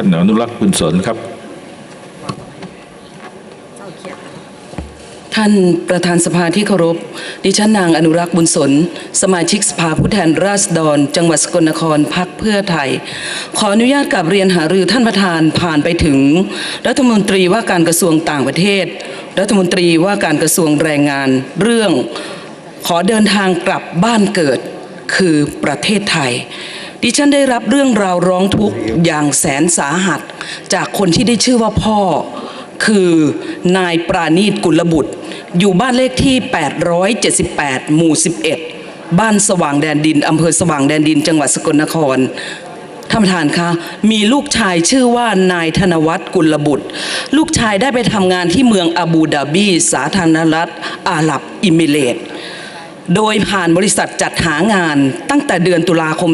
ท่านอนุรักษ์บุญสนครับ ท่านประธานสภาที่เคารพ ดิฉันนางอนุรักษ์บุญสน สมาชิกสภาผู้แทนราษฎร จังหวัดสกลนครพักเพื่อไทย ขออนุญาตกับเรียนหารือท่านประธานผ่านไปถึง รัฐมนตรีว่าการกระทรวงต่างประเทศ รัฐมนตรีว่าการกระทรวงแรงงาน เรื่องขอเดินทางกลับบ้านเกิดคือประเทศไทย ดิฉันได้รับเรื่องราวร้องทุกข์อย่างแสนสาหัส จากคนที่ได้ชื่อว่าพ่อ คือนายปราณีตกุลบุตร อยู่บ้านเลขที่ 878 หมู่ 11 บ้านสว่างแดนดินอำเภอสว่างแดนดินจังหวัดสกลนครท่านประธานคะมีลูกชายชื่อว่านายธนวัฒน์กุลบุตร ลูกชายได้ไปทำงานที่เมืองอาบูดาบี สาธารณรัฐอาหรับอิมิเรตส์ โดยผ่านบริษัทจัดหางานตั้งแต่เดือนตุลาคม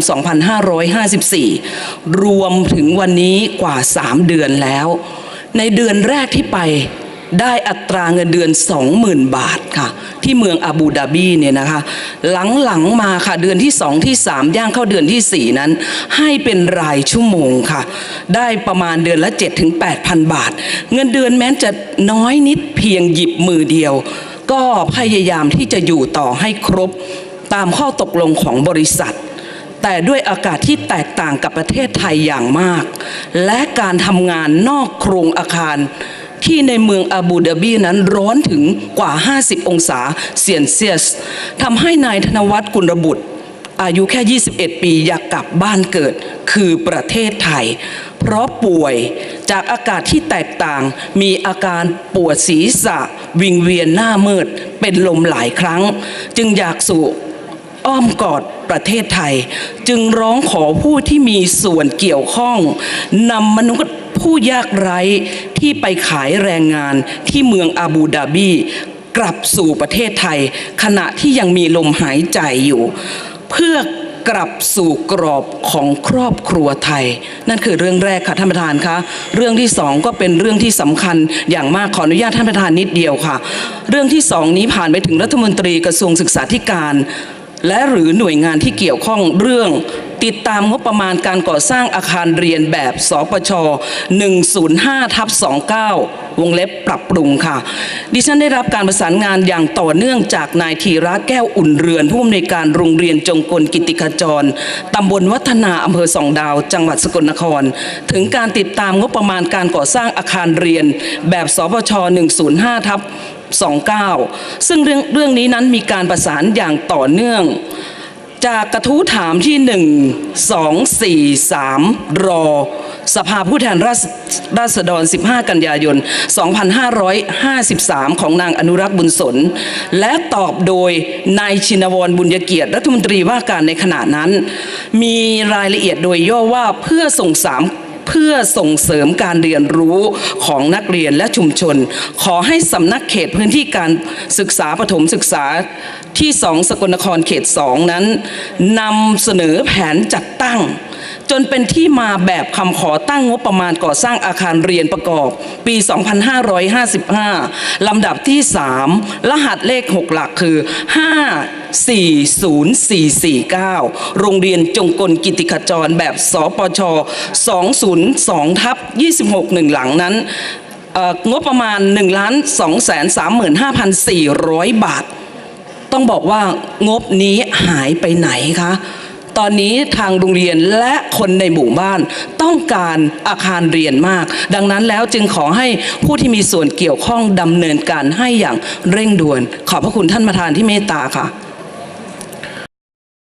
2554 รวมถึงวันนี้กว่า 3 เดือนแล้ว ในเดือนแรกที่ไปได้อัตราเงินเดือน 20,000 บาทค่ะ ที่เมืองอาบูดาบีเนี่ยนะคะ หลังๆมาค่ะเดือนที่ 2 ที่ 3 ย่างเข้าเดือนทีสี่4 นั้น ให้เป็นรายชั่วโมงค่ะ ได้ประมาณเดือนละ 7-8,000 บาท เงินเดือนแม้จะน้อยนิดเพียงหยิบมือเดียว ก็พยายามที่จะอยู่ต่อให้ครบตามข้อตกลงของบริษัท แต่ด้วยอากาศที่แตกต่างกับประเทศไทยอย่างมาก และการทำงานนอกโครงอาคารที่ในเมืองอาบูดาบีนั้นร้อนถึงกว่า 50 องศาเซียนเซียสทำให้นายธนวัฒน์กุลระบุตร อายุแค่ 21 ปีอยากกลับบ้านเกิดคือประเทศไทย เพราะป่วยจากอากาศที่แตกต่าง มีอาการปวดศีรษะ วิงเวียนหน้ามืด เป็นลมหลายครั้ง จึงอยากสู่อ้อมกอดประเทศไทย จึงร้องขอผู้ที่มีส่วนเกี่ยวข้องนำมนุษย์ผู้ยากไร้ที่ไปขายแรงงานที่เมืองอาบูดาบีกลับสู่ประเทศไทย ขณะที่ยังมีลมหายใจอยู่ เพื่อกลับสู่กรอบของครอบครัวไทย นั่นคือเรื่องแรกค่ะท่านประธานคะเรื่องที่สองก็เป็นเรื่องที่สำคัญอย่างมากขออนุญาตท่านประธานนิดเดียวค่ะ เรื่องที่สองนี้ผ่านไปถึงรัฐมนตรีกระทรวงศึกษาธิการ และหรือหน่วยงานที่เกี่ยวข้องเรื่องติดตามงบประมาณการก่อสร้างอาคารเรียนแบบสปช 105ทับ29 วงเล็บปรับปรุงค่ะ ดิฉันได้รับการประสานงานอย่างต่อเนื่องจากนายธีระแก้วอุ่นเรือน ผู้อำนวยการโรงเรียนจงกลกิติขจร ตำบลวัฒนาอำเภอสองดาว จังหวัดสกลนคร ถึงการติดตามงบประมาณการก่อสร้างอาคารเรียนแบบสปช 105ทับ 29 ซึ่งเรื่องเรื่องนี้นั้นมีการประสานอย่างต่อเนื่อง จากกระทู้ถามที่ 1 2 4 3 รอ สภาผู้แทนราษราษฎร 15 กันยายน 2553 ของนางอนุรักษ์บุญสน และตอบโดยนายชินวรบุญยเกียรติรัฐมนตรีว่าการในขณะนั้น มีรายละเอียดโดยย่อว่าเพื่อส่งสาม เพื่อส่งเสริมการเรียนรู้ของนักเรียนและชุมชน ขอให้สำนักเขตพื้นที่การศึกษาประถมศึกษาที่ 2 สกลนครเขต 2 นั้นนำเสนอแผนจัดตั้ง จนเป็นที่มาแบบคำขอตั้งงบประมาณก่อสร้างอาคารเรียนประกอบ ปี 2555 ลำดับที่ 3 รหัสเลข 6 หลักคือ 540449 โรงเรียนจงกลกิติขจรแบบสปช 202ทับ26 หนึ่งหลังนั้นงบประมาณ1ล้าน2 3 5 4 0 0 บาท ต้องบอกว่างบนี้หายไปไหนคะ ตอนนี้ทางโรงเรียนและคนในหมู่บ้านต้องการอาคารเรียนมาก ดังนั้นแล้วจึงขอให้ผู้ที่มีส่วนเกี่ยวข้องดำเนินการให้อย่างเร่งด่วน ขอบพระคุณท่านประธานที่เมตตาค่ะ